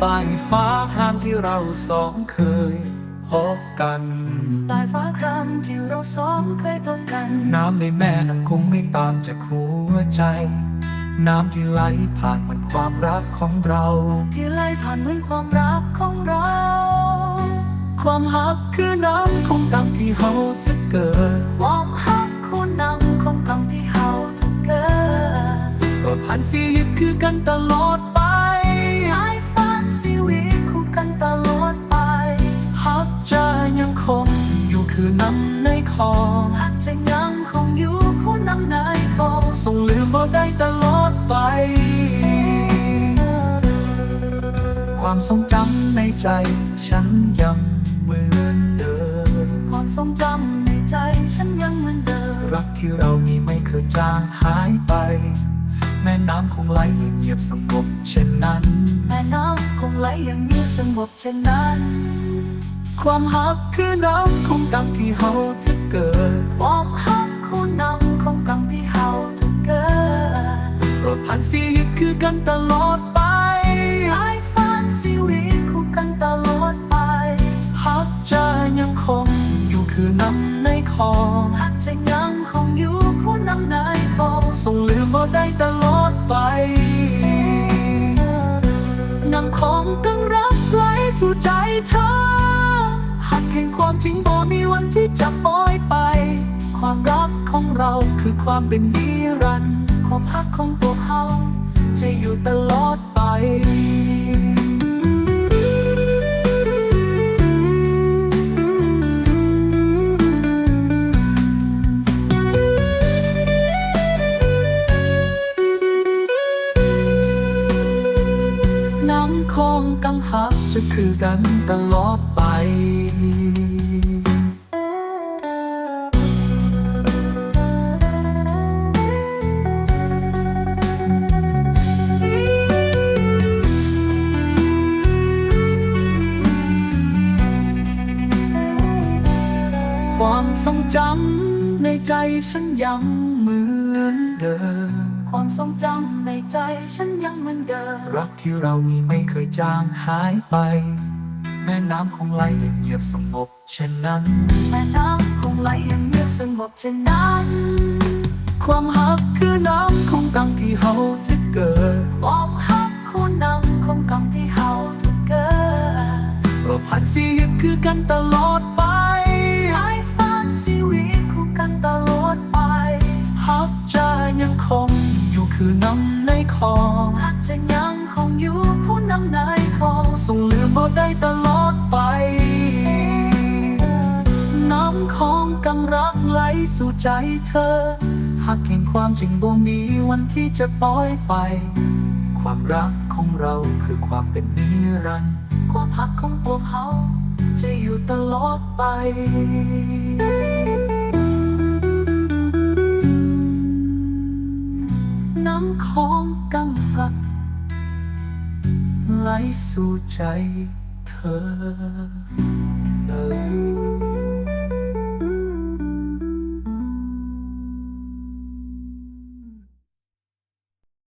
ใต้ฟ้าห้ามที่เราสองเคยพบกันใต้ฟ้าครั้ที่เราสองเคยพบกัน น้ำในแม่น้ำคงไม่ตามจากหัวใจ น้ำที่ไหลผ่านเหมือนความรักของเรา ที่ไหลผ่านเหมือนความรักของเรา ความหักคือน้ำคงตั้งที่เฮาจะเกิดานชีวิตคือกันตลอดไปไอ้ฝันชีวิตคู่กันตลอดไปหักจะยังคงอยู่คือน้ำในคอหักจะยังคงอยู่คู่นำในคอส่งลืมบ่ได้ตลอดไป ความทรงจำในใจ ฉันยังเหมือนเดิมความทรงจำในใจฉันยังเหมือนเดิมรักที่เรามีไม่เคยจางหายไป แม่น้ำคงไหลเงียบสงบเช่นนั้น แม่น้ำคงไหลอย่างเงียบสงบเช่นนั้น ความหักคือน้ำคงตามที่เฮาจะเกิด ความฮักคุณนำของกำที่เฮาทุกเกิดโปรดผ่านชีวิตคือกันตลอดไปไอ้ฝันชีวิตคู่กันตลอดไปหักจะยังคงอยู่คือน้ำในคอหักจะยังคงอยู่คู่นำในคอส่งลืมบ่ได้ตลอด ไป นำของตั้งรักไว้สู่ใจเธอ หักแห่งความจริงบ่มีวันที่จะปล่อยไป ความรักของเราคือความเป็นนิรันดร์ความฮักของตัวเขาจะอยู่ตลอดไป น้ำคองกังหักจะคือกันตลอดไปความทรงจำในใจฉันยังเหมือนเดิม ความทรงจำในใจฉันยังเหมือนเดิม รักที่เรามีไม่เคยจางหายไป แม่น้ำคงไหลเงียบสงบเช่นนั้น แม่น้ำคงไหลอย่างเงียบสงบเช่นนั้น ความหักคือน้ำคงตั้งที่เฮาจะเกิด ความฮักคุณนำของกำที่เฮาทุกเกิดโปรดผ่านชีวิตคือกันตลอด หักจะยังคงอยู่ผู้นำในคองส่งลืมบ่ได้ตลอดไป น้ำของกังรักไหลสู่ใจเธอหากเห็นความจริงบ่มีวันที่จะปล่อยไป ความรักของเราคือความเป็นนิรันดร์ความฮักของพวกเขาจะอยู่ตลอดไปน้ำขอ งกังรักไหลสู่ใจเธอ